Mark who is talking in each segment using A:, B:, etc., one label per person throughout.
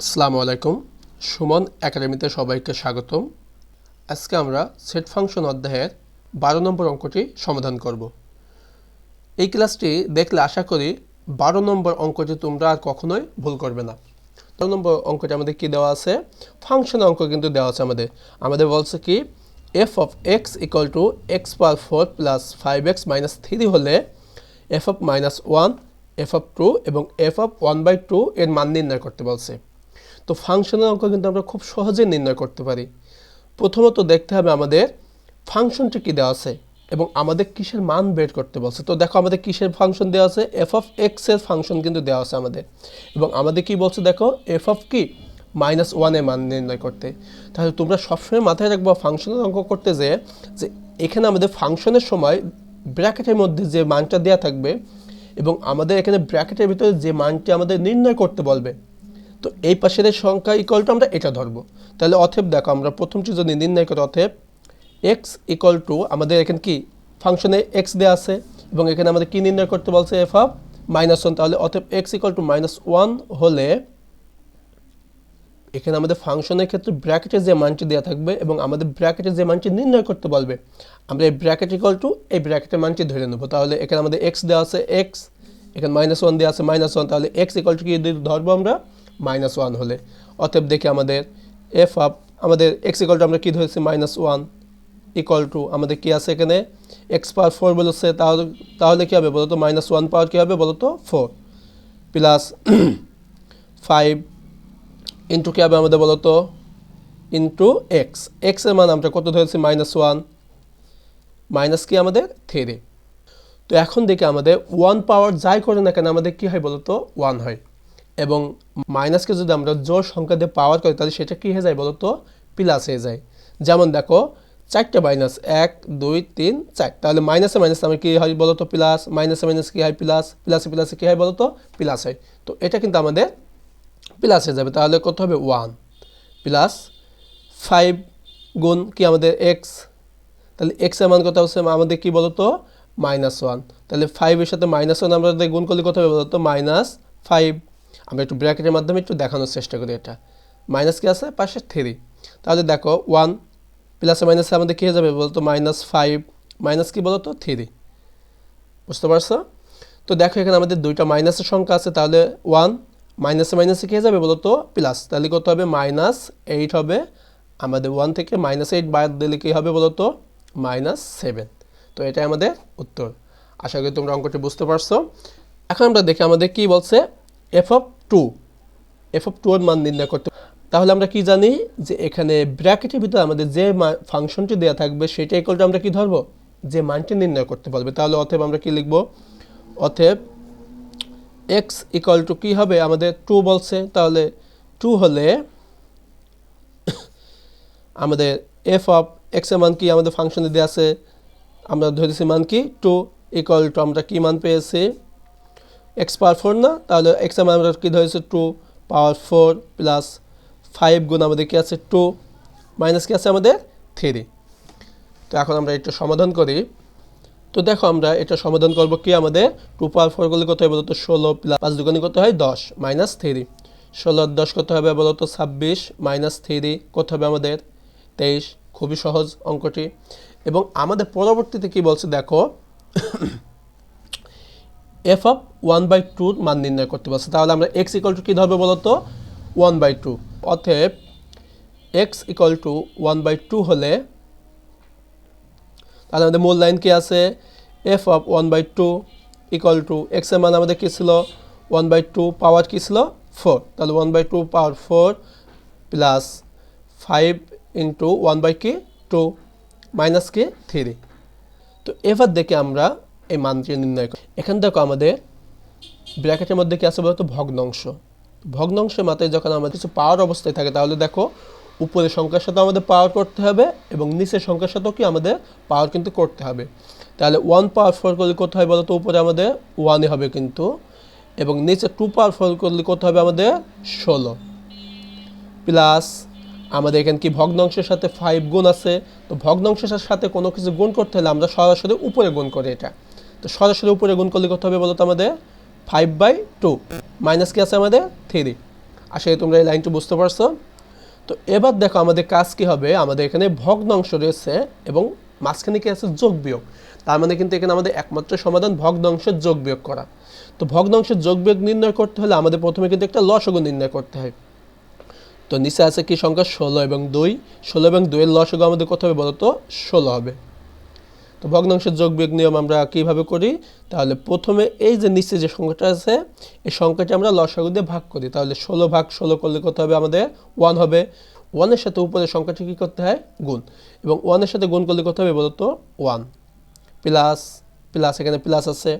A: আসসালামু আলাইকুম। সুমন একাডেমিতে সবাইকে স্বাগতম। আজকে আমরা সেট ফাংশন অধ্যায়ের বারো নম্বর অঙ্কটি সমাধান করব। এই ক্লাসটি দেখলে আশা করি বারো নম্বর অঙ্কটি তোমরা আর কখনোই ভুল করবে না। বারো নম্বর অঙ্কটি আমাদের কি দেওয়া আছে? ফাংশন অঙ্ক কিন্তু দেওয়া আছে আমাদের। আমাদের বলছে কি F of X equal to X power four plus five X minus three হলে F of minus one F of two এবং F of one by two এর মান নির্ণয় করতে বলছে। তো ফাংশনের অঙ্ক কিন্তু আমরা খুব সহজে নির্ণয় করতে পারি। প্রথমত দেখতে হবে আমাদের ফাংশনটি কী দেওয়া আছে এবং আমাদের কিসের মান বের করতে বলছে। তো দেখো আমাদের কিসের ফাংশন দেওয়া আছে? এফ অফ এক্সের ফাংশন কিন্তু দেওয়া আছে আমাদের। এবং আমাদের কি বলছে দেখো? এফ অফ কি? মাইনাস ওয়ানের মান নির্ণয় করতে। তাহলে তোমরা সবসময় মাথায় রাখব ফাংশনের অঙ্ক করতে যে যে এখানে আমাদের ফাংশনের সময় ব্র্যাকেটের মধ্যে যে মানটা দেওয়া থাকবে এবং আমাদের এখানে ব্র্যাকেটের ভিতরে যে মানটি আমাদের নির্ণয় করতে বলবে তো এই পাশের সংখ্যা ইকুয়াল টু আমরা এটা ধরবো। তাহলে অথেব দেখো, আমরা প্রথমটি যদি নির্ণয় করি অথেব এক্স ইকুয়াল টু আমাদের এখানে কি? ফাংশনে এক্স দেওয়া আছে এবং এখানে আমাদের কি নির্ণয় করতে বলছে এফ অফ মাইনাস ওয়ান তাহলে অথেব X equal to minus one হলে এখানে আমাদের ফাংশনের ক্ষেত্রে ব্র্যাকেটে যে মানটি দেওয়া থাকবে এবং আমাদের ব্র্যাকেটে যে মানটি নির্ণয় করতে বলবে, আমরা এই ব্র্যাকেট ইকুয়াল টু এই ব্র্যাকেটের মানটি ধরে নেব। তাহলে এখানে আমাদের এক্স দেওয়া আছে এক্স এখানে মাইনাস ওয়ান দেওয়া আছে মাইনাস ওয়ান তাহলে এক্স ইকুয়াল টু কি ধরবো আমরা? মাইনাস ওয়ান হলে। অতএব দেখি আমাদের এফ আপ আমাদের এক্স ইকুয়াল টু আমরা কী ধরেছি? মাইনাস ওয়ান ইকুয়াল টু আমাদের কী আছে এখানে? এক্স পাওয়ার ফোর বলেছে, তাহলে তাহলে কী হবে বলতো? মাইনাস ওয়ান পাওয়ার কী হবে বলতো? ফোর প্লাস ফাইভ ইন্টু কী হবে আমাদের বলতো? ইন্টু এক্স এক্সের মান আমরা কত ধরেছি? মাইনাস ওয়ান মাইনাস কি আমাদের? থ্রি তো এখন দেখি আমাদের ওয়ান পাওয়ার যাই করে না কেন, আমাদের কী হয় বলতো? ওয়ান হয়। এবং মাইনাসকে যদি আমরা জোর সংখ্যা দিয়ে পাওয়ার করি, তাহলে সেটা কী হয়ে যায় বলো বলতো? প্লাস হয়ে যায়। যেমন দেখো, চারটে মাইনাস এক, দুই, তিন, চার। তাহলে মাইনাসে মাইনাস আমার কী হয় বলো তো প্লাস মাইনাসে মাইনাস কী হয়? প্লাস প্লাসে প্লাসে কী হয় বলো তো প্লাস হয়। তো এটা কিন্তু আমাদের প্লাস হয়ে যাবে। তাহলে কত হবে? ওয়ান প্লাস ফাইভ গুণ কি আমাদের এক্স তাহলে এক্সের মান কত হচ্ছে? আমাদের কি বলতো? মাইনাস ওয়ান তাহলে ফাইভের সাথে মাইনাস ওয়ান আমরা গুণ করলে কত হবে বলতো? মাইনাস ফাইভ আমরা একটু ব্র্যাকেটের মাধ্যমে একটু দেখানোর চেষ্টা করি এটা। মাইনাস কি আছে? পাশে থ্রি তাহলে দেখো ওয়ান প্লাসে মাইনাসে আমাদের কী যাবে বলতো? মাইনাস ফাইভ মাইনাস কি বলতো? থ্রি বুঝতে পারছ? তো দেখো এখানে আমাদের দুইটা মাইনাসের সংখ্যা আছে। তাহলে ওয়ান মাইনাসে মাইনাসে কী যাবে বলতো? প্লাস তাহলে কত হবে? মাইনাস এইট হবে। আমাদের ওয়ান থেকে মাইনাস এইট বাদ দিলে কী হবে বলতো? মাইনাস সেভেন তো এটাই আমাদের উত্তর। আশা করি তোমরা অঙ্কটি বুঝতে পারছ। এখন আমরা দেখি আমাদের কি বলছে? F of two F of two এর মান নির্ণয় করতে তাহলে আমরা কি জানি যে এখানে ব্র্যাকেটের ভিতরে আমাদের যে ফাংশনটি দেওয়া থাকবে সেটা ইকুয়ালটা আমরা কি ধরবো? যে মানটি নির্ণয় করতে পারবে। তাহলে অতএব আমরা কি লিখব? অতএব এক্স ইকুয়াল টু কী হবে? আমাদের টু বলছে। তাহলে টু হলে আমাদের এফ অফ এক্সের মান কি আমাদের ফাংশনে দেওয়া আছে? আমরা ধরেছি মান কি? টু ইকুয়াল টু আমরা কি মান পেয়েছি? এক্স পাওয়ার ফোর না? তাহলে এক্স আমরা কী ধরেছি? Two power four plus five গুণ আমাদের কী আছে? টু মাইনাস কি আছে আমাদের? থ্রি তো এখন আমরা একটু সমাধান করি। তো দেখো আমরা এটা সমাধান করব কি? আমাদের টু পাওয়ার ফোর করলে কত হয় বলতো? ষোলো প্লাস পাঁচ দুগুণে কত হয়? দশ মাইনাস থ্রি ষোলো দশ কত হবে বলতো? ছাব্বিশ মাইনাস থ্রি কত হবে আমাদের? তেইশ। খুবই সহজ অঙ্কটি। এবং আমাদের পরবর্তীতে কি বলছে? দেখো এফ অফ ওয়ান বাই টুর মান নির্ণয় করতে বলছে তাহলে আমরা এক্স ইকাল টু কী ধরবে বলতো ওয়ান বাই টু অতএব X equal to one by two হলে তাহলে আমাদের মূল লাইন কি আছে? F of one by two equal to এক্সের মান আমাদের কী ছিল? ওয়ান বাই টু পাওয়ার কী ছিল? ফোর তাহলে one by two power four plus five into one by কি? টু মাইনাস কি? থ্রি তো এবার দেখে আমরা এই মানটি নির্ণয় করি। এখান দেখো আমাদের ব্র্যাকেটের মধ্যে কি আছে বলতো? ভগ্নাংশ। ভগ্নাংশের মাথায় যখন আমাদের কিছু পাওয়ার অবস্থায় থাকে, তাহলে দেখো উপরের সংখ্যার সাথে আমাদের পাওয়ার করতে হবে এবং নিচের সংখ্যার সাথেও কি আমাদের পাওয়ার কিন্তু করতে হবে। তাহলে ওয়ান পাওয়ার ফোর করলে কত হয় বলতো? উপরে আমাদের ওয়ানই হবে কিন্তু এবং নিচে টু পাওয়ার ফোর করলে কত হবে আমাদের ষোলো। প্লাস আমাদের এখানে কি ভগ্নাংশের সাথে ফাইভ গুণ আছে। তো ভগ্নাংশের সাথে কোনো কিছু গুণ করতে হলে আমরা সরাসরি উপরে গুণ করি এটা। তো সরাসরি উপরে গুণ করলে কত হবে বলতো আমাদের? ফাইভ বাই টু মাইনাস কি আছে আমাদের? থ্রি আসলে তোমরা এই লাইনটা বুঝতে পারছ। তো এবার দেখো আমাদের কাজ কি হবে? আমাদের এখানে ভগ্নাংশ রয়েছে এবং মাঝখানে কি আছে? যোগ বিয়োগ। তার মানে কিন্তু এখানে আমাদের একমাত্র সমাধান ভগ্নাংশের যোগ বিয়োগ করা। তো ভগ্নাংশের যোগ বিয়োগ নির্ণয় করতে হলে আমাদের প্রথমে কিন্তু একটা লসগু নির্ণয় করতে হয়। তো নিচে আছে কি সংখ্যা? ষোলো এবং দুই। ষোলো এবং দুইয়ের লসগু আমাদের কত হবে বলো তো ষোলো হবে। তো ভগ্নাংশের যোগ বিয়োগ নিয়ম আমরা কীভাবে করি? তাহলে প্রথমে এই যে নিচে যে সংখ্যাটা আছে, এই সংখ্যাটা আমরা লসাগু দিয়ে ভাগ করি। তাহলে ষোলো ভাগ ষোলো করলে কত হবে? আমাদের ওয়ান হবে। ওয়ানের সাথে উপরের সংখ্যাটা কী করতে হয়? গুণ। এবং ওয়ানের সাথে গুণ করলে কত হবে বলো তো ওয়ান। প্লাস প্লাস এখানে প্লাস আছে।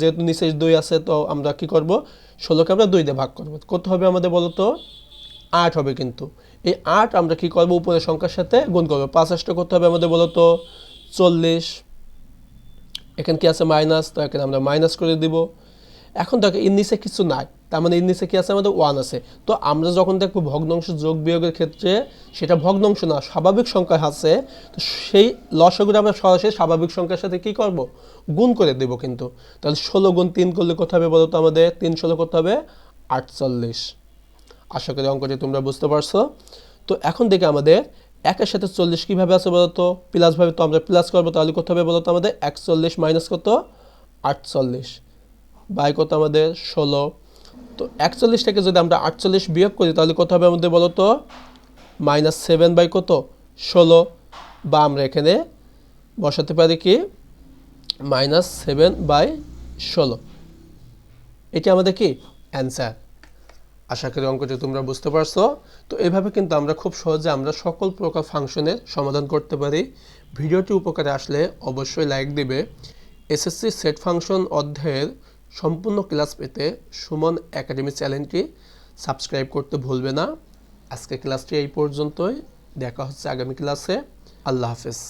A: যেহেতু নিচে দুই আছে, তো আমরা কি করব? ষোলোকে আমরা দুই দিয়ে ভাগ করব। কত হবে আমাদের বলতো? আট হবে কিন্তু। এই আট আমরা কি করব? উপরের সংখ্যার সাথে গুণ করব। পাঁচ করতে হবে আমাদের বলো তো চল্লিশ। এখানে কি আছে মাইনাস তো এখানে আমরা মাইনাস করে দিব। এখন দেখো এর নিচে কিছু নাই। তার মানে এর নিচে কি আছে? আমাদের ওয়ান আছে। তো আমরা যখন দেখব ভগ্নাংশ যোগ বিয়োগের ক্ষেত্রে, সেটা ভগ্নাংশ না, স্বাভাবিক সংখ্যা আছে। তো সেই লসগুলো আমরা সরাসরি স্বাভাবিক সংখ্যার সাথে কি করব? গুণ করে দেব কিন্তু। তাহলে ষোলো গুণ তিন করলে কত হবে বলো তো আমাদের? তিন ষোলো করতে হবে? আটচল্লিশ। আশা করি অঙ্কটি তোমরা বুঝতে পারছ। তো এখন দেখে আমাদের একের সাথে চল্লিশ কীভাবে আছে বলো তো প্লাসভাবে তো আমরা প্লাস করব, তাহলে কত হবে বলো তো আমাদের? একচল্লিশ মাইনাস কত? আটচল্লিশ। বাই কত আমাদের? ষোলো। তো একচল্লিশ থেকে যদি আমরা আটচল্লিশ বিয়োগ করি, তাহলে কত হবে আমাদের বলো তো মাইনাস সেভেন বাই কত? ষোলো। বা আমরা এখানে বসাতে পারি কি? মাইনাস সেভেন বাই ষোলো। এটি আমাদের কি? অ্যান্সার আশা করি অঙ্কটি তোমরা বুঝতে পারছ। তো এভাবে কিন্তু আমরা খুব সহজে আমরা সকল প্রকার ফাংশনের সমাধান করতে পারি। ভিডিওটি উপকারে আসলে অবশ্যই লাইক দিবে। এসএসসি সেট ফাংশন অধ্যায়ের সম্পূর্ণ ক্লাস পেতে সুমন একাডেমি চ্যানেলটি সাবস্ক্রাইব করতে ভুলবে না। আজকে ক্লাসটি এই পর্যন্তই। দেখা হচ্ছে আগামী ক্লাসে আল্লাহ হাফেজ।